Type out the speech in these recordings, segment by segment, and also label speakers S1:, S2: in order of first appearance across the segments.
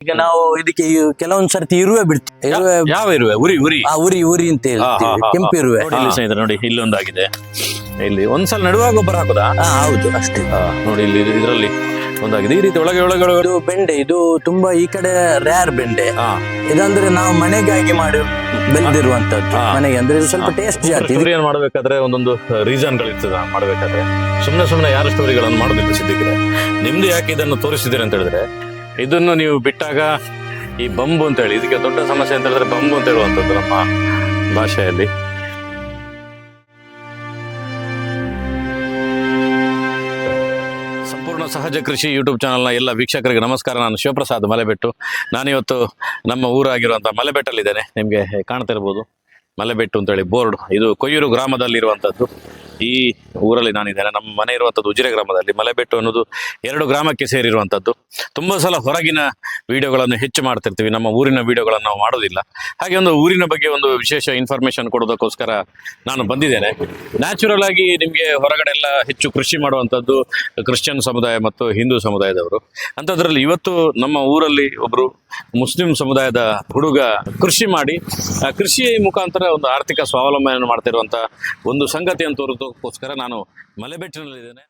S1: ಈಗ ನಾವು ಇದಕ್ಕೆ ಈ ಕೆಲವೊಂದ್ ಸರ್ತಿ ಇರುವೆ ಬಿಡ್ತೀವಿ. ಇರುವೆ
S2: ಯಾವ ಇರುವೆ? ಉರಿ ಉರಿ.
S1: ಆ ಉರಿ ಉರಿ ಅಂತ
S2: ಹಾ,
S1: ಹೇಳ್ತೀವಿ
S2: ಹಾ,
S1: ಕೆಂಪು ಇರುವೆ.
S2: ನೋಡಿ ಇಲ್ಲಿ ಸ್ನೇಹಿತರೆ ನೋಡಿ ಇಲ್ಲೊಂದಾಗಿದೆ ಇಲ್ಲಿ ಒಂದ್ಸಲ ನಡುವಾಗ ಗೊಬ್ಬರ ಹಾಕೋದಾ?
S1: ಹಾ ಹೌದು ಅಷ್ಟೇ.
S2: ನೋಡಿ ಇಲ್ಲಿ ಇದರಲ್ಲಿ ಒಂದಾಗಿದೆ. ಈ ರೀತಿ ಒಳಗೆ ಒಳಗೆ ಒಳಗೆ.
S1: ಇದು ಬೆಂಡೆ ಇದು ತುಂಬಾ ಈ ಕಡೆ ರೇರ್ ಬೆಂಡೆ.
S2: ಹಾ
S1: ಇದಂದ್ರೆ ನಾವು ಮನೆಗಾಗಿ ಮಾಡಿ ಬೆಳೆದಿರುವಂತದ್ದು
S2: ಹಾ.
S1: ಮನೆಗೆ ಅಂದ್ರೆ ಇದು ಸ್ವಲ್ಪ ಟೇಸ್ಟ್ ಜಾಸ್ತಿ. ಇದು-
S2: ಏನ್ ಮಾಡ್ಬೇಕಾದ್ರೆ ಒಂದೊಂದು ರೀಸನ್ಗಳಿರ್ತದ ಮಾಡ್ಬೇಕಾದ್ರೆ ಮಾಡಬೇಕಾದ್ರೆ. ಸುಮ್ಮನೆ ಸುಮ್ಮನೆ ಯಾರು ಸ್ಟೋರಿಗಳನ್ನು ಮಾಡೋದಿಲ್ಲ ಸಿದ್ದಿಗೆ ನಿಮ್ದು ಯಾಕೆ ಇದನ್ನು ತೋರಿಸಿದಿರಿ ಅಂತ ಹೇಳಿದ್ರೆ ಇದನ್ನು ನೀವು ಬಿಟ್ಟಾಗ ಈ ಬಂಬು ಅಂತ ಹೇಳಿ, ಇದಕ್ಕೆ ದೊಡ್ಡ ಸಮಸ್ಯೆ ಅಂತ ಹೇಳಿದ್ರೆ ಬಂಬು ಅಂತ ಹೇಳುವಂಥದ್ದು ನಮ್ಮ ಭಾಷೆಯಲ್ಲಿ. ಸಂಪೂರ್ಣ ಸಹಜ ಕೃಷಿ ಯೂಟ್ಯೂಬ್ ಚಾನಲ್ನ ಎಲ್ಲ ವೀಕ್ಷಕರಿಗೆ ನಮಸ್ಕಾರ. ನಾನು ಶಿವಪ್ರಸಾದ್ ಮಲೆಬೆಟ್ಟು. ನಾನಿವತ್ತು ನಮ್ಮ ಊರಾಗಿರುವಂಥ ಮಲೆಬೆಟ್ಟಲ್ಲಿದ್ದೇನೆ. ನಿಮಗೆ ಕಾಣ್ತಾ ಇರ್ಬೋದು ಮಲೆಬೆಟ್ಟು ಅಂತೇಳಿ ಬೋರ್ಡ್. ಇದು ಕೊಯ್ಯೂರು ಗ್ರಾಮದಲ್ಲಿರುವಂಥದ್ದು. ಈ ಊರಲ್ಲಿ ನಾನಿದ್ದೇನೆ ನಮ್ಮ ಮನೆ ಇರುವಂಥದ್ದು ಉಜಿರೆ ಗ್ರಾಮದಲ್ಲಿ. ಮಲೆಬೆಟ್ಟು ಅನ್ನೋದು ಎರಡು ಗ್ರಾಮಕ್ಕೆ ಸೇರಿರುವಂಥದ್ದು ತುಂಬ ಸಲ ಹೊರಗಿನ ವಿಡಿಯೋಗಳನ್ನು ಹೆಚ್ಚು ಮಾಡ್ತಿರ್ತೀವಿ. ನಮ್ಮ ಊರಿನ ವಿಡಿಯೋಗಳನ್ನು ನಾವು ಮಾಡೋದಿಲ್ಲ. ಹಾಗೆ ಒಂದು ಊರಿನ ಬಗ್ಗೆ ಒಂದು ವಿಶೇಷ ಇನ್ಫಾರ್ಮೇಶನ್ ಕೊಡೋದಕ್ಕೋಸ್ಕರ ನಾನು ಬಂದಿದ್ದೇನೆ. ನ್ಯಾಚುರಲ್ ಆಗಿ ನಿಮಗೆ ಹೊರಗಡೆ ಎಲ್ಲ ಹೆಚ್ಚು ಕೃಷಿ ಮಾಡುವಂಥದ್ದು ಕ್ರಿಶ್ಚಿಯನ್ ಸಮುದಾಯ ಮತ್ತು ಹಿಂದೂ ಸಮುದಾಯದವರು. ಅಂಥದ್ರಲ್ಲಿ ಇವತ್ತು ನಮ್ಮ ಊರಲ್ಲಿ ಒಬ್ಬರು ಮುಸ್ಲಿಂ ಸಮುದಾಯದ ಹುಡುಗ ಕೃಷಿ ಮಾಡಿ ಕೃಷಿ ಮುಖಾಂತರ ಒಂದು ಆರ್ಥಿಕ ಸ್ವಾವಲಂಬನೆಯನ್ನು ಮಾಡ್ತಿರುವಂಥ ಒಂದು ಸಂಗತಿಯನ್ನು ತೋರೋದಕ್ಕೋಸ್ಕರ ನಾನು ಮಲೆಬೆಟ್ಟಿನಲ್ಲಿದ್ದೇನೆ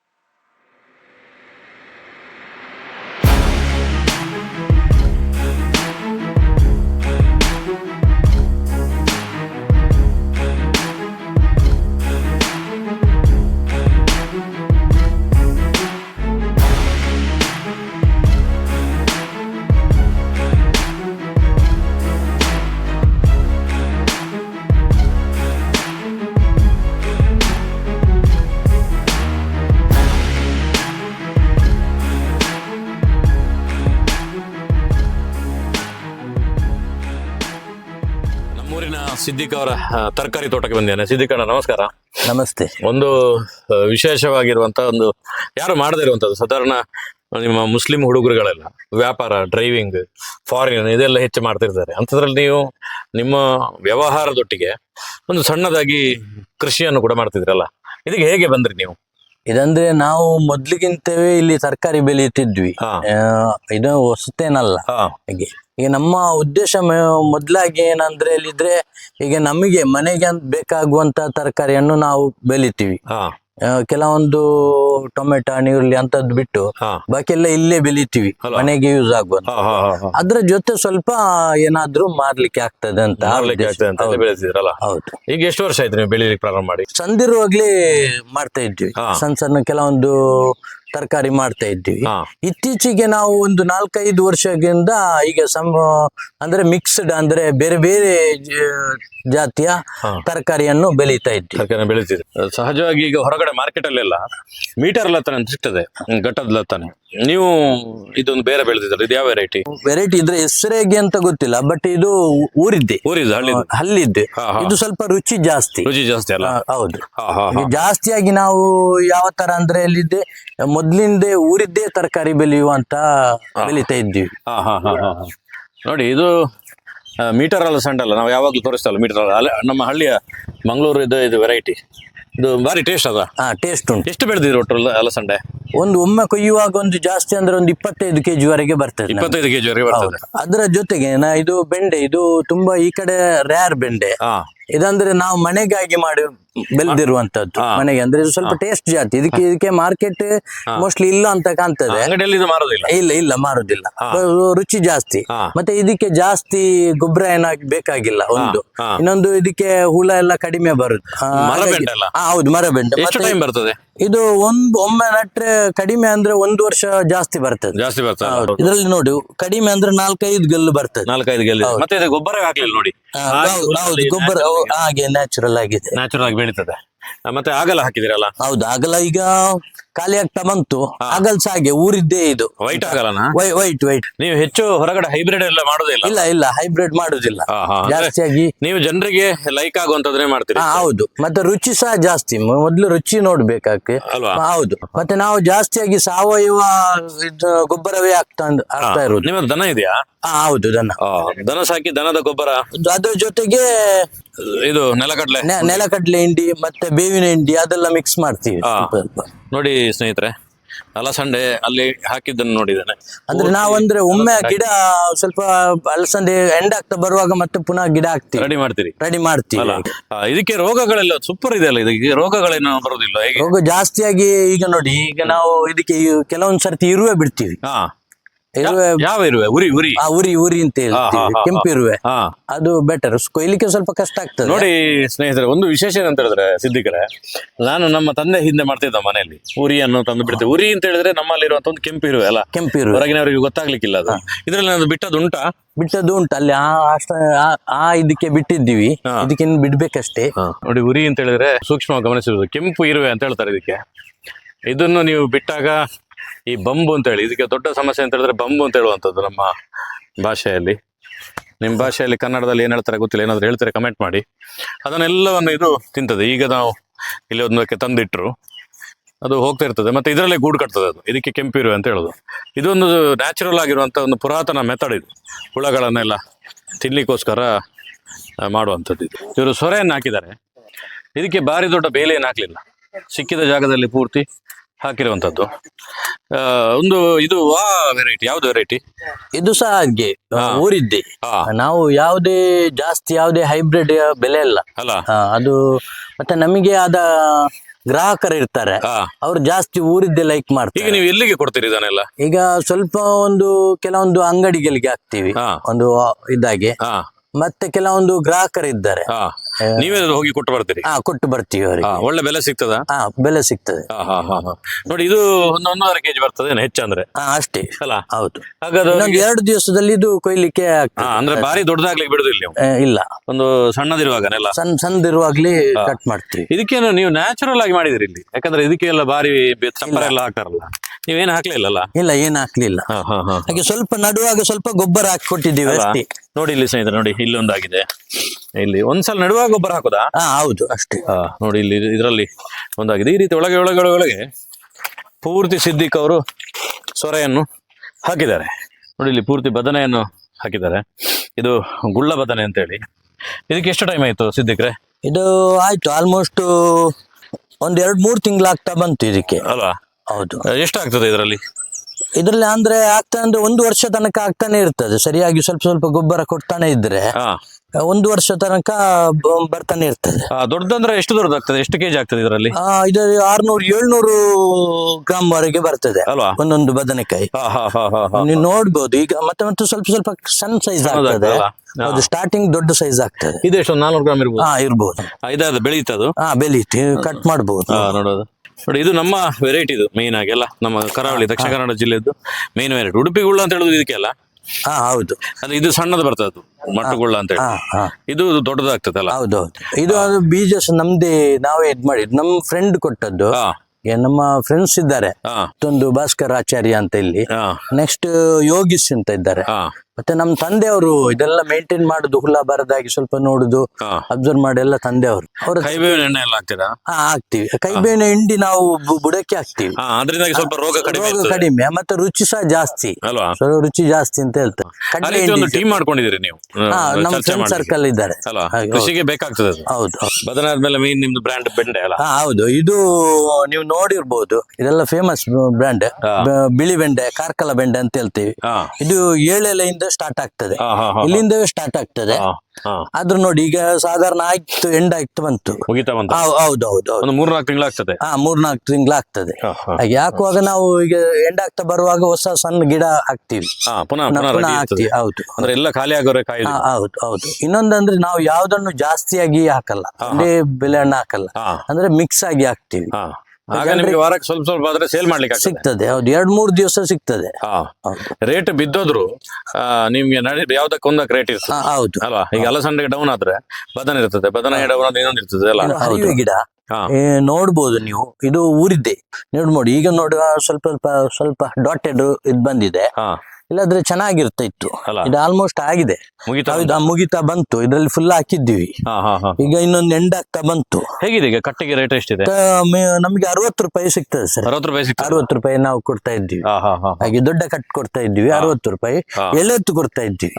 S2: ಸಿದ್ದಿಕ್ ಅವರ ತರಕಾರಿ ತೋಟಕ್ಕೆ ಬಂದಿದ್ದೇನೆ. ಸಿದ್ದಿಕ್ ಅಣ್ಣ ನಮಸ್ಕಾರ.
S1: ನಮಸ್ತೆ.
S2: ಒಂದು ವಿಶೇಷವಾಗಿರುವಂತ ಒಂದು ಯಾರು ಮಾಡದೇ ಇರುವಂತದ್ದು ಸಾಧಾರಣ ನಿಮ್ಮ ಮುಸ್ಲಿಂ ಹುಡುಗರುಗಳೆಲ್ಲ ವ್ಯಾಪಾರ ಡ್ರೈವಿಂಗ್ ಫಾರಿನ್ ಇದೆಲ್ಲ ಹೆಚ್ಚು ಮಾಡ್ತಿರ್ತಾರೆ. ಅಂಥದ್ರಲ್ಲಿ ನೀವು ನಿಮ್ಮ ವ್ಯವಹಾರದೊಟ್ಟಿಗೆ ಒಂದು ಸಣ್ಣದಾಗಿ ಕೃಷಿಯನ್ನು ಕೂಡ ಮಾಡ್ತಿದ್ರಲ್ಲ ಇದಕ್ಕೆ ಹೇಗೆ ಬಂದ್ರಿ ನೀವು?
S1: ಇದಂದ್ರೆ ನಾವು ಮೊದ್ಲಿಗಿಂತವೇ ಇಲ್ಲಿ ತರಕಾರಿ ಬೆಳೆಯುತ್ತಿದ್ವಿ. ಇದು ಹೊಸತೇನಲ್ಲ. ಹಾಗೆ. ಈಗ ನಮ್ಮ ಉದ್ದೇಶ ಮೊದಲಾಗಿ ಏನಂದ್ರೆ ಇಲ್ಲಿದ್ರೆ ಈಗ ನಮಗೆ ಮನೆಗೆ ಅಂತ ಬೇಕಾಗುವಂತ ತರಕಾರಿಯನ್ನು ನಾವು ಬೆಳಿತೀವಿ. ಕೆಲವೊಂದು ಟೊಮೆಟೊ ಈರುಳ್ಳಿ ಅಂತದ್ ಬಿಟ್ಟು ಬಾಕಿ ಎಲ್ಲ ಇಲ್ಲೇ ಬೆಳಿತೀವಿ ಮನೆಗೆ ಯೂಸ್ ಆಗುವಂತ.
S2: ಹಾ
S1: ಅದ್ರ ಜೊತೆ ಸ್ವಲ್ಪ ಏನಾದ್ರೂ ಮಾರ್ಲಿಕ್ಕೆ ಆಗ್ತದೆ ಅಂತ ಹೌದು.
S2: ಈಗ ಎಷ್ಟು ವರ್ಷ ಆಯ್ತು ನೀವು ಬೆಳಿಲಿಕ್ಕೆ ಪ್ರಾರಂಭ ಮಾಡಿ?
S1: ಸಂದಿರುವಾಗ್ಲೇ ಮಾಡ್ತಾ ಇದ್ವಿ. ಸಣ್ಣ ಸಣ್ಣ ಕೆಲವೊಂದು ತರಕಾರಿ ಮಾಡ್ತಾ ಇದ್ವಿ ಇತ್ತೀಚೆಗೆ ನಾವು ಒಂದು ನಾಲ್ಕೈದು ವರ್ಷದಿಂದ ಈಗ ಸಮ ಅಂದ್ರೆ ಮಿಕ್ಸ್ಡ್ ಅಂದ್ರೆ ಬೇರೆ ಬೇರೆ ಜಾತಿಯ ತರಕಾರಿಯನ್ನು ಬೆಳೀತಾ ಇದ್ವಿ
S2: ತರಕಾರಿ ಬೆಳೀತಿದ್ವಿ ಸಹಜವಾಗಿ ಈಗ ಹೊರಗಡೆ ಮಾರ್ಕೆಟ್ ಅಲ್ಲೆಲ್ಲ ಮೀಟರ್ ಲತ್ತನೆ ಅಂತ ಸಿಗ್ತದೆ ಘಟ್ಟದ ಲತ್ತನೆ ನೀವು ಇದೊಂದು ಬೇರೆ ಬೆಳೆದಿದ್ದಾರೆ ಇದು ಯಾವ ವೆರೈಟಿ
S1: ವೆರೈಟಿ ಇದ್ರೆ ಹೆಸರೇಗೆ ಅಂತ ಗೊತ್ತಿಲ್ಲ ಬಟ್ ಇದು ಊರಿದ್ದೆ.
S2: ಊರಿದ್ದು ಹಳ್ಳಿ
S1: ಹಲ್ಲಿದ್ದೆ. ಇದು ಸ್ವಲ್ಪ ರುಚಿ ಜಾಸ್ತಿ.
S2: ರುಚಿ ಜಾಸ್ತಿ ಅಲ್ಲ?
S1: ಹೌದು. ಜಾಸ್ತಿಯಾಗಿ ನಾವು ಯಾವ ತರ ಅಂದ್ರೆ ಅಲ್ಲಿದ್ದೆ ಮೊದ್ಲಿಂದ ಊರಿದ್ದೇ ತರಕಾರಿ ಬೆಳೆಯುವಂತ ಬೆಳಿತಾ ಇದ್ವಿ
S2: ಹಾ. ನೋಡಿ ಇದು ಮೀಟರ್ ಅಲ್ಲ ಸಂಡಲ್ಲ ಅಲ್ಲ ನಾವು ಯಾವಾಗಲೂ ತೋರಿಸ್ತಲ್ಲ ಮೀಟರ್ ಅಲ್ಲ ಅಲ್ಲ ನಮ್ಮ ಹಳ್ಳಿಯ ಮಂಗಳೂರು ಇದು ಇದು ವೆರೈಟಿ ಇದು ಭಾರಿ ಟೇಸ್ಟ್ ಅದ.
S1: ಹಾ ಟೇಸ್ಟ್ ಉಂಟು.
S2: ಎಷ್ಟು ಬೆಳೆದಿದ್ರು ಒಟ್ಟು ಅಲಸಂಡೆ
S1: ಒಂದು ಒಮ್ಮೆ ಕೊಯ್ಯುವಾಗ ಒಂದು ಜಾಸ್ತಿ ಅಂದ್ರೆ ಒಂದು ಇಪ್ಪತ್ತೈದು ಕೆಜಿ ವರೆಗೆ ಬರ್ತದೆ ನಮ್ಗೆ.
S2: ಇಪ್ಪತ್ತೈದು ಕೆಜಿ ವರೆಗೆ ಬರ್ತದೆ.
S1: ಅದರ ಜೊತೆಗೆ ನಾ ಇದು ಬೆಂಡೆ ಇದು ತುಂಬಾ ಈ ಕಡೆ ರ್ಯಾರ್ ಬೆಂಡೆ.
S2: ಹಾ.
S1: ಇದಂದ್ರೆ ನಾವು ಮನೆಗಾಗಿ ಮಾಡಿ ಬೆಳೆದಿರುವಂತದ್ದು. ಮನೆಗೆ ಅಂದ್ರೆ ಇದು ಸ್ವಲ್ಪ ಟೇಸ್ಟ್ ಜಾಸ್ತಿ. ಇದಕ್ಕೆ ಇದಕ್ಕೆ ಮಾರ್ಕೆಟ್ ಮೋಸ್ಟ್ಲಿ ಇಲ್ಲ ಅಂತ ಕಾಣ್ತದೆ. ಇಲ್ಲ ಇಲ್ಲ ಮಾರುದಿಲ್ಲ. ರುಚಿ ಜಾಸ್ತಿ. ಮತ್ತೆ ಇದಕ್ಕೆ ಜಾಸ್ತಿ ಗೊಬ್ಬರ ಏನಾಗಿ ಬೇಕಾಗಿಲ್ಲ ಒಂದು. ಇನ್ನೊಂದು ಇದಕ್ಕೆ ಹುಳ ಎಲ್ಲ ಕಡಿಮೆ ಬರುತ್ತೆ. ಹೌದು ಮರ
S2: ಬರ್ತದೆ?
S1: ಇದು ಒಂದು ಒಮ್ಮೆ ನಟ್ರೆ ಕಡಿಮೆ ಅಂದ್ರೆ ಒಂದು ವರ್ಷ ಜಾಸ್ತಿ ಬರ್ತದೆ.
S2: ಜಾಸ್ತಿ ಬರ್ತದೆ.
S1: ಇದರಲ್ಲಿ ನೋಡಿ ಕಡಿಮೆ ಅಂದ್ರೆ ನಾಲ್ಕೈದು ಗಲ್ಲು ಬರ್ತದೆ.
S2: ನಾಲ್ಕೈದು ಗಲ್ಲು. ಮತ್ತೆ ಗೊಬ್ಬರ ಹಾಕ್ಲಿಲ್ಲ ನೋಡಿ.
S1: ಗೊಬ್ಬರ. ಹಾಗೆ ನ್ಯಾಚುರಲ್ ಆಗಿದೆ.
S2: ನ್ಯಾಚುರಲ್ ಆಗಿ ಬೆಳೀತದೆ. ಮತ್ತೆ ಆಗಲ ಹಾಕಿದಿರಲ್ಲ?
S1: ಹೌದು ಆಗಲ ಈಗ ಖಾಲಿ ಆಗ್ತಾ ಬಂತು. ಆಗಲ್ಸ ಹಾಗೆ ಊರಿದ್ದೇ ಇದು.
S2: ವೈಟ್ ಆಗಲ್ಲನಾ?
S1: ವೈಟ್ ವೈಟ್
S2: ನೀವು ಹೆಚ್ಚು ಹೊರಗಡೆ ಹೈಬ್ರಿಡ್ ಎಲ್ಲ ಮಾಡುದಿಲ್ಲ ಇಲ್ಲ?
S1: ಇಲ್ಲ ಹೈಬ್ರಿಡ್ ಮಾಡುದಿಲ್ಲ.
S2: ಹಾ, ಹಾ. ಅಂದ್ರೆ
S1: ಜಾಸ್ತಿಯಾಗಿ
S2: ನೀವು ಜನರಿಗೆ ಲೈಕ್ ಆಗುವಂತದ್ರೆ ಮಾಡ್ತೀರಿ
S1: ಹಾ, ಹೌದು. ಮತ್ತೆ ರುಚಿ ಸಹ ಜಾಸ್ತಿ. ಮ- ಮೊದ್ಲು ರುಚಿ ನೋಡ್ಬೇಕಾಗಿ
S2: ಅಲ್ವಾ?
S1: ಹೌದು. ಮತ್ತೆ ನಾವು ಜಾಸ್ತಿಯಾಗಿ ಸಾವಯವ ಇದು ಗೊಬ್ಬರವೇ ಆಗ್ತಾ ಆಗ್ತಾ ಇರುದು
S2: ನಿಮ್ಮ ದನ ಇದೆಯಾ?
S1: ಹಾ, ಹೌದು ದನ.
S2: ಆ, ದನ ಸಾಕಿ ದನದ ಗೊಬ್ಬರ?
S1: ಅದ್ರ ಜೊತೆಗೆ
S2: ಇದು ನೆಲಗಡಲೆ?
S1: ನೆ- ನೆಲಕಡಲೆ ಹಿಂಡಿ ಮತ್ತೆ ಬೇವಿನ ಹಿಂಡಿ ಅದೆಲ್ಲ ಮಿಕ್ಸ್ ಮಾಡ್ತೀವಿ.
S2: ಹಾ. ನೋಡಿ ಸ್ನೇಹಿತರೆ ಅಲಸಂಡೆ ಅಲ್ಲಿ ಹಾಕಿದ್ದನ್ನು ನೋಡಿದ್ದೇನೆ.
S1: ಅಂದ್ರೆ ನಾವಂದ್ರೆ ಒಮ್ಮೆ ಗಿಡ ಸ್ವಲ್ಪ ಅಲಸಂದೆ ಎಂಡ್ ಆಗ್ತಾ ಬರುವಾಗ ಮತ್ತೆ ಪುನಃ ಗಿಡ ಹಾಕ್ತೀವಿ.
S2: ರೆಡಿ ಮಾಡ್ತೀರಿ?
S1: ರೆಡಿ ಮಾಡ್ತೀವಿ.
S2: ಅಲ್ಲ ಆ, ಇದಕ್ಕೆ ರೋಗಗಳೆಲ್ಲ ಸೂಪರ್ ಇದೆ ಅಲ್ಲ ಇದಕ್ಕೆ ರೋಗಗಳೇನು ಬರೋದಿಲ್ಲ ಹೇಗೆ?
S1: ರೋಗ ಜಾಸ್ತಿಯಾಗಿ ಈಗ ನೋಡಿ ಈಗ ನಾವು ಇದಕ್ಕೆ ಈ ಕೆಲವೊಂದ್ ಸರ್ತಿ ಇರುವೆ ಬಿಡ್ತೀವಿ.
S2: ಹಾ.
S1: ಇರುವೆ
S2: ಯಾವ ಇರುವೆ? ಉರಿ ಉರಿ.
S1: ಆ ಉರಿ ಉರಿ ಅಂತ ಹೇಳ್ತೀವಿ.
S2: ಹಾ, ಹಾ.
S1: ಕೆಂಪು ಇರುವೆ.
S2: ಹಾ.
S1: ಅದು ಬೆಟರ್ ಕೊಯ್ಲಿಕ್ಕೆ ಸ್ವಲ್ಪ ಕಷ್ಟ ಆಗ್ತದೆ.
S2: ನೋಡಿ ಸ್ನೇಹಿತರೆ ಒಂದು ವಿಶೇಷ ಏನಂತ ಹೇಳಿದ್ರೆ ಸಿದ್ದಿಕರೆ ನಾನು ನಮ್ಮ ತಂದೆ ಹಿಂದೆ ಮಾಡ್ತಿದ್ದ ಮನೆಯಲ್ಲಿ ಉರಿಯನ್ನು ತಂದು ಬಿಡ್ತೇವೆ ಉರಿ ಅಂತ ಹೇಳಿದ್ರೆ ನಮ್ಮಲ್ಲಿರುವಂತ ಒಂದು ಕೆಂಪು ಇರುವೆ ಅಲ್ಲ?
S1: ಕೆಂಪು ಇರುವೆ.
S2: ಹೊರಗಿನವರಿಗೆ ಗೊತ್ತಾಗ್ಲಿಕ್ಕಿಲ್ಲ ಅದು. ಇದ್ರಲ್ಲಿ ನಾನು ಬಿಟ್ಟದ್ದು ಉಂಟಾ?
S1: ಬಿಟ್ಟದ್ದು ಉಂಟು. ಅಲ್ಲಿ ಆ ಅಷ್ಟ- ಆ- ಇದಕ್ಕೆ ಬಿಟ್ಟಿದ್ದೀವಿ. ಇದಕ್ಕೆ ಇನ್ನು ಬಿಡ್ಬೇಕಷ್ಟೇ.
S2: ನೋಡಿ ಉರಿ ಅಂತ ಹೇಳಿದ್ರೆ ಸೂಕ್ಷ್ಮ ಗಮನಿಸಿರುವುದು. ಕೆಂಪು ಇರುವೆ ಅಂತ ಹೇಳ್ತಾರೆ ಇದಕ್ಕೆ. ಇದನ್ನು ನೀವು ಬಿಟ್ಟಾಗ ಈ ಬಂಬು ಅಂತ ಹೇಳಿ, ಇದಕ್ಕೆ ದೊಡ್ಡ ಸಮಸ್ಯೆ ಅಂತ ಹೇಳಿದ್ರೆ ಬಂಬು ಅಂತ ಹೇಳುವಂಥದ್ದು ನಮ್ಮ ಭಾಷೆಯಲ್ಲಿ. ನಿಮ್ಮ ಭಾಷೆಯಲ್ಲಿ ಕನ್ನಡದಲ್ಲಿ ಏನು ಹೇಳ್ತಾರೆ ಗೊತ್ತಿಲ್ಲ, ಏನಾದರೂ ಹೇಳ್ತಾರೆ ಕಮೆಂಟ್ ಮಾಡಿ. ಅದನ್ನೆಲ್ಲವನ್ನು ಇದು ತಿಂತದೆ. ಈಗ ನಾವು ಇಲ್ಲಿ ಒಂದಕ್ಕೆ ತಂದಿಟ್ರು. ಅದು ಹೋಗ್ತಾ ಇರ್ತದೆ. ಮತ್ತೆ ಇದರಲ್ಲೇ ಗೂಡು ಕಟ್ತದೆ ಅದು. ಇದಕ್ಕೆ ಕೆಂಪಿರುವೆ ಅಂತ ಹೇಳೋದು. ಇದೊಂದು ನ್ಯಾಚುರಲ್ ಆಗಿರುವಂಥ ಒಂದು ಪುರಾತನ ಮೆಥಡ್ ಇದು. ಹುಳಗಳನ್ನೆಲ್ಲ ತಿನ್ನಲಿಕ್ಕೋಸ್ಕರ ಮಾಡುವಂಥದ್ದು ಇದು. ಇವರು ಸೊರೆಯನ್ನು ಹಾಕಿದ್ದಾರೆ. ಇದಕ್ಕೆ ಭಾರಿ ದೊಡ್ಡ ಬೇಲೆ ಹಾಕಲಿಲ್ಲ ಹಾಕ್ಲಿಲ್ಲ. ಸಿಕ್ಕಿದ ಜಾಗದಲ್ಲಿ ಪೂರ್ತಿ ಹಾಕಿರುವಂಥದ್ದು ಆ, ಒಂದು ಇದು ಆ ವೆರೈಟಿ ಯಾವ್ದು ವೆರೈಟಿ
S1: ಇದು ಸಹ ಹಾಗೆ. ಊರಿದ್ದೆ.
S2: ಹಾ.
S1: ನಾವು ಯಾವುದೇ ಜಾಸ್ತಿ ಯಾವುದೇ ಹೈಬ್ರಿಡ್ ಬೆಲೆ ಇಲ್ಲ.
S2: ಅಲ್ಲ.
S1: ಹಾ, ಅದು ಮತ್ತೆ ನಮಗೆ ಆದ ಗ್ರಾಹಕರು ಇರ್ತಾರೆ.
S2: ಹಾ.
S1: ಅವ್ರು ಜಾಸ್ತಿ ಊರಿದ್ದೆ ಲೈಕ್
S2: ಈಗ
S1: ಮಾಡ್ತಾರೆ
S2: ನೀವು ಎಲ್ಲಿಗೆ ಕೊಡ್ತೀರಿ ಇದನ್ನೆಲ್ಲ?
S1: ಈಗ ಸ್ವಲ್ಪ ಒಂದು ಕೆಲವೊಂದು ಅಂಗಡಿಗಳಿಗೆ ಹಾಕ್ತಿವಿ.
S2: ಹಾ.
S1: ಒಂದು ಇದಾಗೆ.
S2: ಹಾ.
S1: ಮತ್ತೆ ಕೆಲವೊಂದು ಗ್ರಾಹಕರು ಇದ್ದಾರೆ.
S2: ಹಾ. ನೀವೇ ಹೋಗಿ ಕೊಟ್ಟು ಬರ್ತೀರಿ?
S1: ಹಾ ಕೊಟ್ಟು ಬರ್ತೀವಿ ಅವರಿಗೆ.
S2: ಒಳ್ಳೆ ಬೆಲೆ ಸಿಗ್ತದ?
S1: ಹಾ ಬೆಲೆ ಸಿಗ್ತದೆ.
S2: ನೋಡಿ ಇದು ಒಂದು ಒಂದೂವರೆ ಕೆಜಿ ಬರ್ತದೆ ಹೆಚ್ಚಂದ್ರೆ
S1: ಹಾ ಅಷ್ಟೇ.
S2: ಅಲ್ಲ?
S1: ಹೌದು.
S2: ಹಾಗಾದ್ರೆ
S1: ಇನ್ನೊಂದು ಎರಡು ದಿವಸದಲ್ಲಿ ಇದು ಕೊಯ್ಲಿಕ್ಕೆ ಆಗ್ತದೆ.
S2: ಅಂದ್ರೆ ಬಾರಿ ದೊಡ್ಡದಾಗ್ಲಿ ಬಿಡುದಿಲ್ಲ ನೀವು?
S1: ಆ, ಇಲ್ಲ.
S2: ಒಂದು ಸಣ್ಣದಿರುವಾಗನೆಲ್ಲ
S1: ಸಣ್ಣ ಸಣ್ಣದಿರುವಾಗ್ಲಿ ಕಟ್ ಮಾಡ್ತೀವಿ.
S2: ಇದಕ್ಕೇನು ನೀವು ನ್ಯಾಚುರಲ್ ಆಗಿ ಮಾಡಿದಿರಿ ಇಲ್ಲಿ? ಯಾಕಂದ್ರೆ ಇದಕ್ಕೆಲ್ಲ ಬಾರಿ ಬೆ- ಚಪ್ಪರ ಎಲ್ಲ ಹಾಕ್ತಾರಲ್ಲ. ನೀವೇನು ಹಾಕ್ಲಿಲ್ಲಲ್ಲ?
S1: ಇಲ್ಲ ಏನ್ ಹಾಕ್ಲಿಲ್ಲ.
S2: ಹಾ ಹಾ ಹಾ
S1: ಹಾಗೆ ಸ್ವಲ್ಪ ನಡುವಾಗ ಸ್ವಲ್ಪ ಗೊಬ್ಬರ ಹಾಕಿ ಕೊಟ್ಟಿದ್ದೀವಿ? ಅಷ್ಟೇ.
S2: ನೋಡಿ ಇಲ್ಲಿ ಸ್ನೇಹಿತರೆ ನೋಡಿ ಇಲ್ಲೊಂದಾಗಿದೆ. ಇಲ್ಲಿ ಒಂದ್ಸಲ ನಡುವಾಗ ಗೊಬ್ಬರ ಹಾಕೋದಾ?
S1: ಹಾ ಹೌದು ಅಷ್ಟೇ.
S2: ನೋಡಿ ಇಲ್ಲಿ ಇದರಲ್ಲಿ ಒಂದಾಗಿದೆ. ಈ ರೀತಿ ಒಳಗೆ ಒಳಗೆ ಒಳಗೆ ಒಳಗೆ ಪೂರ್ತಿ ಸಿದ್ದಿಕ್ ಅವರು ಸೊರೆಯನ್ನು ಹಾಕಿದ್ದಾರೆ. ನೋಡಿ ಇಲ್ಲಿ ಪೂರ್ತಿ ಬದನೆಯನ್ನು ಹಾಕಿದ್ದಾರೆ. ಇದು ಗುಳ್ಳ ಬದನೆ ಅಂತ ಹೇಳಿ ಇದಕ್ಕೆ ಎಷ್ಟು ಟೈಮ್ ಆಯ್ತು ಸಿದ್ದಿಕ್ರೆ?
S1: ಇದು ಆಯ್ತು ಆಲ್ಮೋಸ್ಟ್ ಒಂದ್ ಎರಡ್ ಮೂರ್ ತಿಂಗಳಾಗ್ತಾ ಬಂತು ಇದಕ್ಕೆ.
S2: ಅಲ್ವಾ?
S1: ಹೌದು.
S2: ಎಷ್ಟು ಆಗ್ತದೆ ಇದರಲ್ಲಿ?
S1: ಇದ್ರಲ್ಲಿ ಅಂದ್ರೆ ಆಗ್ತಾ ಅಂದ್ರೆ ಒಂದು ವರ್ಷ ತನಕ ಆಗ್ತಾನೆ ಇರ್ತದೆ. ಸರಿಯಾಗಿ ಸ್ವಲ್ಪ ಸ್ವಲ್ಪ ಗೊಬ್ಬರ ಕೊಡ್ತಾನೆ ಇದ್ರೆ.
S2: ಹಾ.
S1: ಒಂದು ವರ್ಷ ತನಕ ಬ- ಬರ್ತಾನೆ ಇರ್ತದೆ.
S2: ದೊಡ್ಡದಂದ್ರೆ ಎಷ್ಟು ದೊಡ್ಡದಾಗ್ತದೆ ಎಷ್ಟು ಕೆಜಿ ಆಗ್ತದೆ ಇದರಲ್ಲಿ?
S1: ಆ ಇದು ಆರ್ನೂರು ಏಳ್ನೂರು ಗ್ರಾಮ್ ವರೆಗೆ ಬರ್ತದೆ.
S2: ಅಲ್ವಾ?
S1: ಒಂದೊಂದು ಬದನೆಕಾಯಿ.
S2: ಹಾ ಹಾ ಹಾ ಹಾ ಹಾ.
S1: ನೀವು ನೋಡ್ಬೋದು. ಈಗ ಮತ್ತೆ ಮತ್ತೆ ಸ್ವಲ್ಪ ಸ್ವಲ್ಪ ಸಣ್ಣ ಸೈಜ್ ಆಗ್ತದೆ?
S2: ಹಾ.
S1: ಅದು ಸ್ಟಾರ್ಟಿಂಗ್ ದೊಡ್ಡ ಸೈಜ್ ಆಗ್ತದೆ.
S2: ಇದೆಷ್ಟು ಎಷ್ಟು ಗ್ರಾಮ್ ಇರ್ಬೋದು?
S1: ಹಾ ಇರ್ಬೋದು.
S2: ಆ, ಇದಾದ ಬೆಳೀತದು
S1: ಹಾ ಬೆಳೀತಿ. ಕಟ್ ಮಾಡ್ಬೋದು.
S2: ಹಾ ನೋಡೋದು. ನೋಡಿ ಇದು ನಮ್ಮ ವೆರೈಟಿ ಇದು ಮೇನ್ ಆಗಿ ಅಲ್ಲ? ನಮ್ಮ ಕರಾವಳಿ ದಕ್ಷಿಣ ಕನ್ನಡ ಜಿಲ್ಲೆದ್ದು ಮೇನ್ ವೆರೈಟಿ ಉಡುಪಿಗಳು ಅಂತ ಹೇಳುದು ಇದಕ್ಕೆ ಅಲ್ಲ?
S1: ಹಾ ಹೌದು.
S2: ಅಂದ್ರೆ ಇದು ಸಣ್ಣದು ಬರ್ತದೆ ಅದು ಮಟ್ಟುಗುಳ್ಳ ಅಂತ ಹೇಳಿ.
S1: ಹಾ ಹಾ.
S2: ಇದು ದೊಡ್ಡದಾಗ್ತದಲ್ಲ?
S1: ಹೌದು ಇದು ಅದು ಬೀಜ ಸ- ನಮ್ದೇ ನಾವೇ ಇದ್ ಮಾಡಿದ್ ನಮ್ ಫ್ರೆಂಡ್ ಕೊಟ್ಟದ್ದು.
S2: ಹಾ.
S1: ನಮ್ಮ ಫ್ರೆಂಡ್ಸ್ ಇದ್ದಾರೆ.
S2: ಹಾ.
S1: ಮತ್ತೊಂದು ಭಾಸ್ಕರ್ ಆಚಾರ್ಯ ಅಂತ ಇಲ್ಲಿ.
S2: ಹಾ.
S1: ನೆಕ್ಸ್ಟ್ ಯೋಗೀಶ್ ಅಂತ ಇದ್ದಾರೆ.
S2: ಹಾ.
S1: ಮತ್ತೆ ನಮ್ ತಂದೆಯವರು ಇದೆಲ್ಲ ಮೇಂಟೈನ್ ಮಾಡುದು ಹುಲ್ಲ ಬರದಾಗಿ ಸ್ವಲ್ಪ ನೋಡುದು ಅಬ್ಸರ್ವ್ ಮಾಡಿ ಎಲ್ಲ ತಂದೆಯವರು. ಅವರು
S2: ಕೈಬೇವಿನ ಎಣ್ಣೆ ಎಲ್ಲ ಹಾಕ್ತೀರಾ?
S1: ಹಾ ಹಾಕ್ತಿವಿ. ಕೈಬೇವಿನ ಹಿಂಡಿ ನಾವು ಬು- ಬುಡಕ್ಕೆ ಹಾಕ್ತಿವಿ.
S2: ಸ್ವಲ್ಪ ರೋಗ ಕಡಿಮೆ
S1: ರೋಗ
S2: ಇರ್ತದೆ.
S1: ಕಡಿಮೆ. ಮತ್ತೆ ರುಚಿ ಸಹ ಜಾಸ್ತಿ.
S2: ಅಲ್ವಾ?
S1: ಸ್ವಲ್ಪ ರುಚಿ ಜಾಸ್ತಿ ಅಂತ ಹೇಳ್ತಾರೆ.
S2: ಆ
S1: ಕಡಲೆ
S2: ರೀತಿ ಒಂದು
S1: ಹಿಂಡಿ
S2: ಟೀಮ್ ಮಾಡ್ಕೊಂಡಿದ್ದೀರಿ ನೀವು. ಆ,
S1: ಹಾ ನಮ್ಮ
S2: ಚರ್ಚೆ
S1: ಫ್ರೆಂಡ್ ಸರ್ಕಲ್ ಇದ್ದಾರೆ.
S2: ಅಲ್ವಾ?
S1: ಹಾಗೆ, ಹೌದು.
S2: ಕೃಷಿಗೆ ಬೇಕಾಗ್ತದೆ ಅದು.
S1: ಹೌದು ಹೌದು.
S2: ಮೇಲೆ ಆದ್ಮೇಲೆ ಮೀನ್ ನಿಮ್ದು ಬ್ರ್ಯಾಂಡ್ ಬೆಂಡೆ ಅಲ್ಲ?
S1: ಹಾ ಹೌದು. ಇದು ನೀವು ನೋಡಿರ್ಬೋದು. ಇದೆಲ್ಲ ಫೇಮಸ್ ಬ್ರ್ಯಾಂಡ್ ಬಿಳಿ ಬೆಂಡೆ ಕಾರ್ಕಲ ಬೆಂಡೆ ಅಂತ ಹೇಳ್ತೀವಿ.
S2: ಹಾ.
S1: ಇದು ಏಳೆಲೆಯಿಂದ ಸ್ಟಾರ್ಟ್ ಆಗ್ತದೆ. ಇಲ್ಲಿಂದವೇ ಸ್ಟಾರ್ಟ್ ಆಗ್ತದೆ. ಆದ್ರೂ ನೋಡಿ ಈಗ ಸಾಧಾರಣ ಆಯ್ತು ಎಂಡ್ ಆಯ್ತು ಬಂತು. ಹೌದು ಹೌದು
S2: ಮೂರ್ನಾಲ್ಕು ತಿಂಗಳಾಗ್ತದೆ
S1: ಹಾ ಮೂರ್ನಾಲ್ಕು ತಿಂಗಳು ಆಗ್ತದೆ.
S2: ಹಾ ಹಾ.
S1: ಹಾಗೆ ಹಾಕುವಾಗ ನಾವು ಈಗ ಎಂಡ್ ಆಗ್ತಾ ಬರುವಾಗ ಹೊಸ ಸಣ್ಣ ಗಿಡ ಹಾಕ್ತಿವಿ.
S2: ಪುನಃ
S1: ಹಾಕ್ತಿವಿ ಹೌದು.
S2: ಅಂದ್ರೆ ಎಲ್ಲ ಖಾಲಿ ಆಗೋರೆ
S1: ಹೌದು ಹೌದು. ಇನ್ನೊಂದಂದ್ರೆ ನಾವು ಯಾವ್ದನ್ನು ಜಾಸ್ತಿಯಾಗಿ ಹಾಕಲ್ಲ. ಒಂದೇ ಬೆಲೆ ಹಣ್ಣು ಹಾಕಲ್ಲ. ಅಂದ್ರೆ ಮಿಕ್ಸ್ ಆಗಿ ಹಾಕ್ತಿವಿ.
S2: ಆಗ ನಿಮ್ಗೆ ವಾರಕ್ಕೆ ಸ್ವಲ್ಪ ಸ್ವಲ್ಪ ಆದ್ರೆ ಸೇಲ್ ಮಾಡ್ಲಿಕ್ಕೆ ಆಗ್ತದೆ.
S1: ಸಿಗ್ತದೆ ಹೌದು. ಎರಡ್ ಮೂರ್ ದಿವಸ ಸಿಗ್ತದೆ.
S2: ಹಾ.
S1: ಹೌದು
S2: ರೇಟ್ ಬಿದ್ದೋದ್ರು ಆ, ನಿಮ್ಗೆ ನಡಿ ಯಾವ್ದಕ್ಕೊಂದಕ್ಕೆ ರೇಟ್ ಇರ್ತದೆ.
S1: ಹಾ, ಹೌದು.
S2: ಅಲ್ವಾ? ಈಗ ಅಲಸಂಡೆಗೆ ಡೌನ್ ಆದ್ರೆ ಬದನ ಇರ್ತದೆ. ಬದನೆ ಡೌನ್ ಆದ್ರೆ ಇನ್ನೊಂದು ಇರ್ತದೆ ಅಲ್ಲ?
S1: ಹೌದು. ಹರಿವೆ ಗಿಡ.
S2: ಹಾ.
S1: ಏ, ನೋಡ್ಬೋದು ನೀವು. ಇದು ಊರಿದ್ದೆ. ನೋಡ್ಬೋದು ನೋಡಿ ಈಗ ನೋಡುವ ಸ್ವಲ್ಪ ಸ್ವಲ್ಪ ಸ್ವಲ್ಪ ಡಾಟೆಡ್ ಇದು ಬಂದಿದೆ.
S2: ಹಾ.
S1: ಇಲ್ಲಾದ್ರೆ ಚೆನ್ನಾಗಿರ್ತಾ ಇತ್ತು ಇದು ಆಲ್ಮೋಸ್ಟ್ ಆಗಿದೆ.
S2: ಮುಗಿತಾ
S1: ಬಂತು. ಇದ್ರಲ್ಲಿ ಫುಲ್
S2: ಹಾಕಿದ್ದೀವಿ.
S1: ಈಗ ಇನ್ನೊಂದು ಎಂಡ್ ಆಗ್ತಾ ಬಂತು.
S2: ಹೇಗಿದೆ ಈಗ ಕಟ್ಟಿಗೆ ರೇಟ್ ಎಷ್ಟಿದೆ?
S1: ನಮ್ಗೆ ಅರವತ್ತು ರೂಪಾಯಿ ಸಿಗ್ತದೆ ಸರ್.
S2: ಅರವತ್ತು ರೂಪಾಯಿ
S1: ಅರವತ್ತು ರೂಪಾಯಿ ನಾವು ಕೊಡ್ತಾ ಇದ್ದೀವಿ. ಹಾಗೆ ದೊಡ್ಡ ಕಟ್ ಕೊಡ್ತಾ ಇದ್ದೀವಿ. ಅರವತ್ತು ರೂಪಾಯಿ. ಎಳೆತ್ತು ಕೊಡ್ತಾ
S2: ಇದ್ದೀವಿ.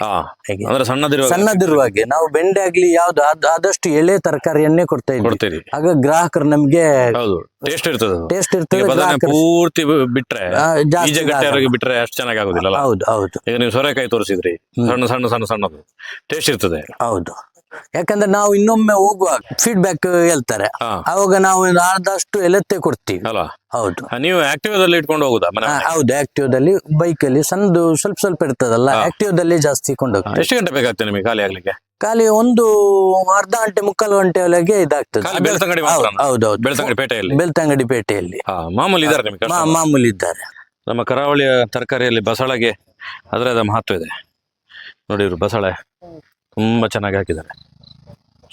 S1: ಸಣ್ಣದಿರುವಾಗೆ. ನಾವು ಬೆಂಡೆ ಆಗ್ಲಿ ಯಾವ್ದು ಆದಷ್ಟು ಎಳೆ ತರಕಾರಿಯನ್ನೇ ಕೊಡ್ತಾ
S2: ಇದ್ದೀವಿ.
S1: ಆಗ ಗ್ರಾಹಕರು ನಮ್ಗೆ
S2: ಟೇಸ್ಟ್ ಇರ್ತದೆ.
S1: ಟೇಸ್ಟ್ ಇರ್ತದೆ
S2: ಪೂರ್ತಿ ಬಿಟ್ರೆ ಬೀಜ ಗಟ್ಟಿಯವರಿಗೆ ಬಿಟ್ರೆ ಅಷ್ಟು ಚೆನ್ನಾಗಿ ಆಗುದಿಲ್ಲ
S1: ಹೌದು ಹೌದು.
S2: ಈಗ ನೀವು ಸೋರೆಕಾಯಿ ತೋರಿಸಿದ್ರಿ ಸಣ್ಣ ಸಣ್ಣ ಸಣ್ಣ ಸಣ್ಣದು ಟೇಸ್ಟ್ ಇರ್ತದೆ.
S1: ಹೌದು. ಯಾಕಂದ್ರೆ ನಾವು ಇನ್ನೊಮ್ಮೆ ಹೋಗುವಾಗ ಫೀಡ್ಬ್ಯಾಕ್ ಹೇಳ್ತಾರೆ. ಅವಾಗ ನಾವು ಆದಷ್ಟು ಎಲೆತ್ತೆ ಕೊಡ್ತೀವಿ.
S2: ಅಲ್ಲ
S1: ಹೌದು.
S2: ನೀವು ಆಕ್ಟಿವದಲ್ಲಿ ಇಟ್ಕೊಂಡು ಹೋಗುದಾ
S1: ಹೌದು ಆಕ್ಟಿವದಲ್ಲಿ ಬೈಕ್ ಅಲ್ಲಿ ಸಣ್ಣದು ಸ್ವಲ್ಪ ಸ್ವಲ್ಪ ಇರ್ತದಲ್ಲ ಆಕ್ಟಿವದಲ್ಲಿ ಜಾಸ್ತಿ ಕೊಂಡೋಗ್ತೀವಿ
S2: ಎಷ್ಟು ಗಂಟೆ ಬೇಕಾಗ್ತದೆ ನಿಮಗೆ ಖಾಲಿ ಆಗ್ಲಿಕ್ಕೆ?
S1: ಖಾಲಿ ಒಂದು ಅರ್ಧ ಗಂಟೆ ಮುಕ್ಕಾಲು ಗಂಟೆ ಒಳಗೆ ಇದಾಗ್ತದೆ.
S2: ಖಾಲಿ ಬೆಳ್ತಂಗಡಿ ಮಾತ್ರ
S1: ಹೌದು ಹೌದೌದು
S2: ಬೆಳ್ತಂಗಡಿ ಪೇಟೆಯಲ್ಲಿ?
S1: ಬೆಳ್ತಂಗಡಿ ಪೇಟೆಯಲ್ಲಿ.
S2: ಹಾ ಮಾಮೂಲಿ ಇದ್ದಾರೆ ನಿಮಗೆ
S1: ಮಾ- ಮಾಮೂಲಿ ಇದ್ದಾರೆ.
S2: ನಮ್ಮ ಕರಾವಳಿಯ ತರಕಾರಿಯಲ್ಲಿ ಬಸಳೆಗೆ ಅದರದ ಮಹತ್ವ ಇದೆ. ನೋಡಿ ಇವ್ರು ಬಸಳೆ. ತುಂಬಾ ಚೆನ್ನಾಗಿ ಹಾಕಿದ್ದಾರೆ.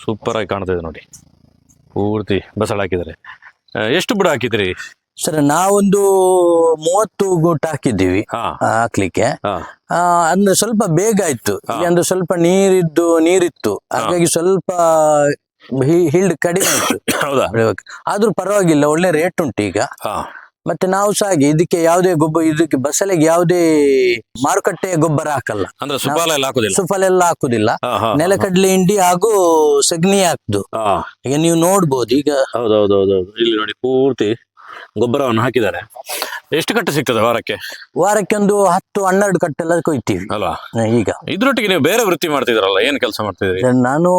S2: ಸೂಪರ್ ಆಗಿ ಕಾಣ್ತಿದೆ ನೋಡಿ. ಪೂರ್ತಿ ಬಸಳೆ ಹಾಕಿದ್ದಾರೆ. ಎಷ್ಟು ಬುಡ ಹಾಕಿದ್ರಿ?
S1: ಸರ್ ನಾವೊಂದು ಮೂವತ್ತು ಗುಂಟು ಹಾಕಿದ್ದೀವಿ. ಆ, ಹಾಕ್ಲಿಕ್ಕೆ. ಅಂದ್ರೆ ಸ್ವಲ್ಪ ಬೇಗ ಆಯ್ತು. ಅಂದ್ರೆ ಸ್ವಲ್ಪ ನೀರಿದ್ದು ನೀರಿತ್ತು. ಹಾಗಾಗಿ ಸ್ವಲ್ಪ ಹಿಲ್ಡ್ ಕಡಿಮೆ ಆಯ್ತು. ಆದ್ರೂ ಪರವಾಗಿಲ್ಲ ಒಳ್ಳೆ ರೇಟ್ ಉಂಟು ಈಗ. ಮತ್ತೆ ನಾವು ಸಹ ಹಾಗೆ ಇದಕ್ಕೆ ಯಾವುದೇ ಗೊಬ್ಬರ ಇದಕ್ಕೆ ಬಸಳೆಗೆ ಯಾವುದೇ ಮಾರುಕಟ್ಟೆ ಗೊಬ್ಬರ ಹಾಕಲ್ಲ.
S2: ಅಂದ್ರೆ ಸುಪಾಲ ಎಲ್ಲ ಹಾಕುದಿಲ್ಲ?
S1: ಸುಫಲ ಎಲ್ಲ ಹಾಕುದಿಲ್ಲ.
S2: ಹಾ
S1: ನೆಲಕಡಲೆ ಹಿಂಡಿ ಹಾಗೂ ಸಗ್ನಿ ಹಾಕುದು. ಈಗ ನೀವು ನೋಡ್ಬೋದು ಈಗ
S2: ಹೌದೌದೌದೌದು. ಇಲ್ಲಿ ನೋಡಿ ಪೂರ್ತಿ ಗೊಬ್ಬರವನ್ನು ಹಾಕಿದ್ದಾರೆ. ಎಷ್ಟು ಕಟ್ಟೆ ಸಿಗ್ತದೆ ವಾರಕ್ಕೆ?
S1: ವಾರಕ್ಕೆ ಒಂದು ಹತ್ತು ಹನ್ನೆರಡು ಕಟ್ಟೆಲ್ಲ ಕೊಯ್ತೀವಿ
S2: ಅಲ್ವಾ?
S1: ಈಗ.
S2: ಇದ್ರೊಟ್ಟಿಗೆ ನೀವು ಬೇರೆ ವೃತ್ತಿ ಮಾಡ್ತಿದ್ರಲ್ಲ ಏನ್ ಕೆಲಸ ಮಾಡ್ತಿದ್ರಿ
S1: ನಾನು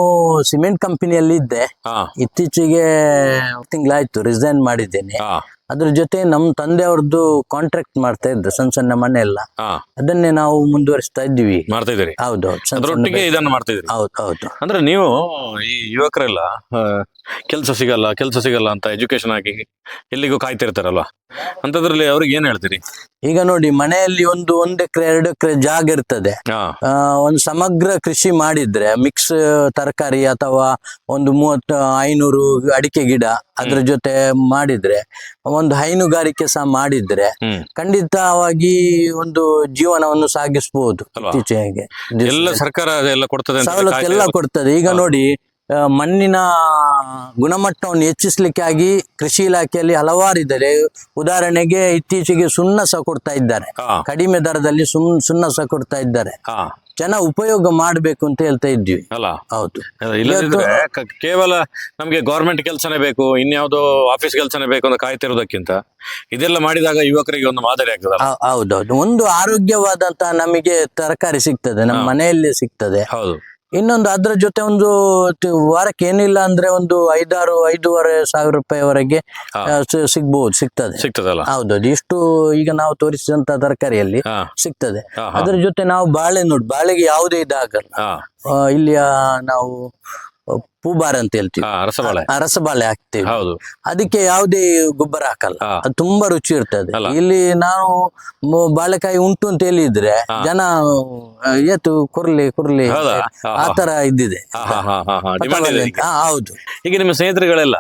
S1: ಸಿಮೆಂಟ್ ಕಂಪನಿಯಲ್ಲಿ ಇದ್ದೆ. ಇತ್ತೀಚೆಗೆ ತಿಂಗಳಾಯ್ತು ರಿಸೈನ್ ಮಾಡಿದ್ದೇನೆ. ಅದ್ರ ಜೊತೆ ನಮ್ಮ ತಂದೆಯವ್ರದ್ದು ಕಾಂಟ್ರಾಕ್ಟ್ ಮಾಡ್ತಾ ಇದ್ದ ಸಣ್ಣ ಸಣ್ಣ ಮನೆ ಎಲ್ಲ ಅದನ್ನೇ ನಾವು ಮುಂದುವರಿಸ್ತಾ ಇದ್ದೀವಿ.
S2: ಮಾಡ್ತಾ ಇದ್ದೀರಿ?
S1: ಹೌದು
S2: ಅದ್ರೊಟ್ಟಿಗೆ ಇದನ್ನು ಮಾಡ್ತಿದ್ರಿ
S1: ಹೌದು ಹೌದು.
S2: ಅಂದ್ರೆ ನೀವು ಈ ಯುವಕರೆಲ್ಲ ಕೆಲಸ ಸಿಗಲ್ಲ ಕೆಲಸ ಸಿಗಲ್ಲ ಅಂತ ಎಜುಕೇಶನ್ ಆಗಿ ಎಲ್ಲಿಗೂ ಕಾಯ್ತಿರ್ತಾರಲ್ವಾ? ಅಂತದ್ರಲ್ಲಿ ಅವ್ರಿಗೆ ಏನ್ ಹೇಳ್ತೀರಿ?
S1: ಈಗ ನೋಡಿ ಮನೆಯಲ್ಲಿ ಒಂದು ಒಂದ್ ಎಕರೆ ಎರಡು ಎಕರೆ ಜಾಗ ಇರ್ತದೆ.
S2: ಹಾ.
S1: ಆ, ಒಂದು ಸಮಗ್ರ ಕೃಷಿ ಮಾಡಿದ್ರೆ ಮಿಕ್ಸ್ ತರಕಾರಿ ಅಥವಾ ಒಂದು ಮೂವತ್ತು ಐನೂರು ಅಡಿಕೆ ಗಿಡ ಅದ್ರ ಜೊತೆ ಮಾಡಿದ್ರೆ ಒಂದು ಹೈನುಗಾರಿಕೆ ಸಹ ಮಾಡಿದ್ರೆ
S2: ಹ್ಮ್.
S1: ಖಂಡಿತವಾಗಿ ಒಂದು ಜೀವನವನ್ನು ಸಾಗಿಸಬಹುದು
S2: ಅಲ್ವಾ?
S1: ಇತ್ತೀಚೆಗೆ.
S2: ಎಲ್ಲ ಸರ್ಕಾರ ಕೊಡ್ತದೆ ಅಂತ
S1: ಸವಲತ್ತು ಎಲ್ಲ ಕೊಡ್ತದೆ. ಈಗ ನೋಡಿ ಮಣ್ಣಿನ ಗುಣಮಟ್ಟವನ್ನು ಹೆಚ್ಚಿಸಲಿಕ್ಕಾಗಿ ಕೃಷಿ ಇಲಾಖೆಯಲ್ಲಿ ಹಲವಾರು ಇದ್ದಾರೆ ಉದಾಹರಣೆಗೆ ಇತ್ತೀಚೆಗೆ ಸುಣ್ಣ ಸಹ ಕೊಡ್ತಾ ಇದ್ದಾರೆ. ಕಡಿಮೆ ದರದಲ್ಲಿ ಸುಮ್ ಸುಣ್ಣ ಸಹ ಕೊಡ್ತಾ ಇದ್ದಾರೆ. ಜನ ಉಪಯೋಗ ಮಾಡಬೇಕು ಅಂತ ಹೇಳ್ತಾ ಇದ್ವಿ.
S2: ಅಲ್ಲ.
S1: ಹೌದು.
S2: ಇಲ್ಲದಿದ್ರೆ ಕೇವಲ ನಮಗೆ ಗೌರ್ಮೆಂಟ್ ಕೆಲಸನೇ ಬೇಕು ಇನ್ಯಾವುದೋ ಆಫೀಸ್ ಕೆಲಸನೇ ಬೇಕು ಅಂತ ಕಾಯ್ತಿರೋದಕ್ಕಿಂತ ಇದೆಲ್ಲ ಮಾಡಿದಾಗ ಯುವಕರಿಗೆ ಒಂದು ಮಾದರಿ
S1: ಆಗ್ತದೆ ಹೌದೌದು. ಒಂದು ಆರೋಗ್ಯವಾದಂತಹ ನಮಗೆ ತರಕಾರಿ ಸಿಗ್ತದೆ ನಮ್ಮ. ಮನೆಯಲ್ಲೇ ಸಿಗ್ತದೆ.
S2: ಹೌದು.
S1: ಇನ್ನೊಂದು ಅದ್ರ ಜೊತೆ ಒಂದು ವಾರಕ್ಕೆ ಏನಿಲ್ಲ ಅಂದ್ರೆ ಒಂದು ಐದಾರು ಐದೂವರೆ ಸಾವಿರ ರೂಪಾಯಿವರೆಗೆ ಸಿಗ್ಬಹುದು ಸಿಗ್ತದೆ.
S2: ಸಿಗ್ತದಲ್ಲ?
S1: ಹೌದೌದು ಇಷ್ಟು ಈಗ ನಾವು ತೋರಿಸಿದಂತ ತರಕಾರಿಯಲ್ಲಿ ಸಿಗ್ತದೆ. ಅದ್ರ ಜೊತೆ ನಾವು ಬಾಳೆ ನೋಡಿ ಬಾಳೆಗೆ ಯಾವುದೇ ಇದಾಗಲ್ಲ. ಇಲ್ಲಿಯ ನಾವು ಪೂಬಾರ್ ಅಂತ ಹೇಳ್ತೀವಿ.
S2: ರಸಬಾಳೆ
S1: ರಸಬಾಳೆ ಹಾಕ್ತೇವೆ.
S2: ಹೌದು.
S1: ಅದಕ್ಕೆ ಯಾವುದೇ ಗೊಬ್ಬರ ಹಾಕಲ್ಲ. ಅದು ತುಂಬಾ ರುಚಿ ಇರ್ತದೆ. ಇಲ್ಲಿ ನಾವು ಬಾಳೆಕಾಯಿ ಉಂಟು ಅಂತ ಹೇಳಿದ್ರೆ ಜನ ಎತ್ತು ಏತು ಕುರ್ಲಿ ಕುರ್ಲಿ
S2: ಹೌದಾ?
S1: ಆ ತರ ಇದ್ದಿದೆ. ಹೌದು.
S2: ಈಗ ನಿಮ್ಮ ಸ್ನೇಹಿತರುಗಳೆಲ್ಲ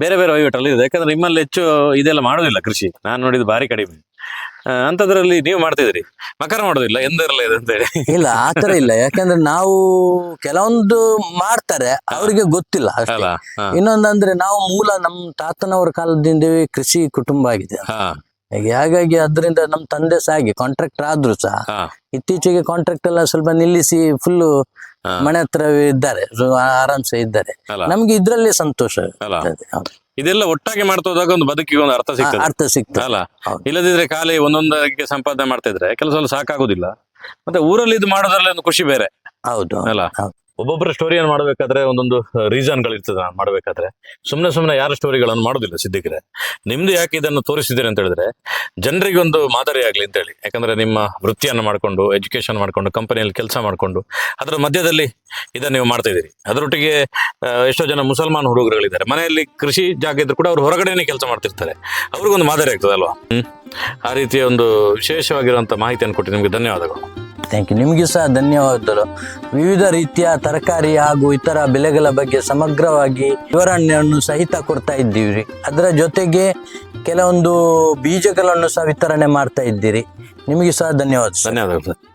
S2: ಬೇರೆ ಬೇರೆ ವಹಿವಾಟಲ್ಲಿ ಇದೆ. ಯಾಕಂದ್ರೆ ನಿಮ್ಮಲ್ಲಿ ಹೆಚ್ಚು ಇದೆಲ್ಲ ಮಾಡೋದಿಲ್ಲ ಕೃಷಿ. ನಾನು ನೋಡಿದ್ದು ಭಾರಿ ಕಡಿಮೆ. ಆ, ಅಂಥದ್ರಲ್ಲಿ ನೀವು ಮಾಡ್ತಿದ್ರಿ ಮಕರ ಮಾಡೋದಿಲ್ಲ ಎಂದಿರಲ್ಲ ಇದೆ ಅಂತ ಹೇಳಿ
S1: ಇಲ್ಲ ಆತರ ಇಲ್ಲ. ಯಾಕಂದ್ರೆ ನಾವು ಕೆಲವೊಂದು ಮಾಡ್ತಾರೆ ಅವ್ರಿಗೆ ಗೊತ್ತಿಲ್ಲ ಅಷ್ಟೇ.
S2: ಅಲ್ಲ ಹಾ.
S1: ಇನ್ನೊಂದಂದ್ರೆ ನಾವು ಮೂಲ ನಮ್ಮ ತಾತನವರ ಕಾಲದಿಂದ ಕೃಷಿ ಕುಟುಂಬ ಆಗಿದೆ.
S2: ಹಾ.
S1: ಹಾಗೆ ಹಾಗಾಗಿ ಅದರಿಂದ ನಮ್ಮ ತಂದೆ ಸಹ ಹಾಗೆ ಕಾಂಟ್ರಾಕ್ಟರ್ ಆದ್ರೂ ಸಹ
S2: ಹಾ.
S1: ಇತ್ತೀಚೆಗೆ ಕಾಂಟ್ರಾಕ್ಟ್ ಎಲ್ಲ ಸ್ವಲ್ಪ ನಿಲ್ಲಿಸಿ ಫುಲ್
S2: ಹಾ.
S1: ಮನೆ ಹತ್ರ ಇದ್ದಾರೆ ಆರಾಮ್ಸೆ ಇದ್ದಾರೆ.
S2: ಅಲ್ಲ.
S1: ನಮ್ಗೆ ಇದ್ರಲ್ಲಿ ಸಂತೋಷ
S2: ಅಲ್ಲ.
S1: ಆಗ್ತದೆ. ಹೌದು.
S2: ಇದೆಲ್ಲ ಒಟ್ಟಾಗಿ ಮಾಡ್ತೋದಾಗ ಒಂದು ಬದುಕಿಗೆ ಒಂದು ಅರ್ಥ ಸಿಗ್ತದೆ.
S1: ಅರ್ಥ ಸಿಗ್ತದೆ.
S2: ಅಲ್ಲ. ಇಲ್ಲದಿದ್ರೆ ಖಾಲಿ ಒಂದೊಂದಕ್ಕೆ ಸಂಪಾದನೆ ಮಾಡ್ತಾ ಇದ್ರೆ ಕೆಲಸ ಸಾಕಾಗುದಿಲ್ಲ. ಮತ್ತೆ ಊರಲ್ಲಿ ಇದು ಮಾಡೋದ್ರಲ್ಲಿ ಒಂದು ಖುಷಿ ಬೇರೆ.
S1: ಹೌದು.
S2: ಅಲ್ಲ. ಒಬ್ಬೊಬ್ಬರ ಸ್ಟೋರಿಯನ್ನು ಮಾಡಬೇಕಾದ್ರೆ ಒಂದೊಂದು ರೀಸನ್ಗಳು ಇರ್ತದೆ ನಾನು ಮಾಡಬೇಕಾದ್ರೆ. ಸುಮ್ಮನೆ ಸುಮ್ಮನೆ ಯಾರ ಸ್ಟೋರಿಗಳನ್ನು ಮಾಡೋದಿಲ್ಲ ಸಿದ್ದಿಗ್ರೆ ನಿಮ್ದು ಯಾಕೆ ಇದನ್ನು ತೋರಿಸಿದ್ದೀರಿ ಅಂತ ಹೇಳಿದ್ರೆ ಜನರಿಗೆ ಒಂದು ಮಾದರಿ ಆಗಲಿ ಅಂತ ಹೇಳಿ. ಯಾಕಂದ್ರೆ ನಿಮ್ಮ ವೃತ್ತಿಯನ್ನು ಮಾಡಿಕೊಂಡು ಎಜುಕೇಶನ್ ಮಾಡಿಕೊಂಡು ಕಂಪನಿಯಲ್ಲಿ ಕೆಲಸ ಮಾಡಿಕೊಂಡು, ಅದರ ಮಧ್ಯದಲ್ಲಿ ಇದನ್ನು ನೀವು ಮಾಡ್ತಾ ಇದ್ದೀರಿ. ಅದರೊಟ್ಟಿಗೆ ಎಷ್ಟೋ ಜನ ಮುಸಲ್ಮಾನ್ ಹುಡುಗರುಗಳಿದ್ದಾರೆ. ಮನೆಯಲ್ಲಿ ಕೃಷಿ ಜಾಗ ಇದ್ರು ಕೂಡ ಅವ್ರು ಹೊರಗಡೆನೇ ಕೆಲಸ ಮಾಡ್ತಿರ್ತಾರೆ. ಅವ್ರಿಗೊಂದು ಮಾದರಿ ಆಗ್ತದೆ ಅಲ್ವಾ? ಆ ರೀತಿಯ ಒಂದು ವಿಶೇಷವಾಗಿರುವಂಥ ಮಾಹಿತಿಯನ್ನು ಕೊಟ್ಟು ನಿಮಗೆ ಧನ್ಯವಾದಗಳು.
S1: ಥ್ಯಾಂಕ್ ಯು ನಿಮಗೆ ಸಹ ಧನ್ಯವಾದಗಳು. ವಿವಿಧ ರೀತಿಯ ತರಕಾರಿ ಹಾಗೂ ಇತರ ಬೆಳೆಗಳ ಬಗ್ಗೆ ಸಮಗ್ರವಾಗಿ ವಿವರಣೆಯನ್ನು ಸಹಿತ ಕೊಡ್ತಾ ಇದ್ದೀವಿ ಅದರ ಜೊತೆಗೆ ಕೆಲವೊಂದು ಬೀಜಗಳನ್ನು ಸಹ ವಿತರಣೆ ಮಾಡ್ತಾ ಇದ್ದೀರಿ. ನಿಮಗೆ ಸಹ ಧನ್ಯವಾದ
S2: ಧನ್ಯವಾದಗಳು.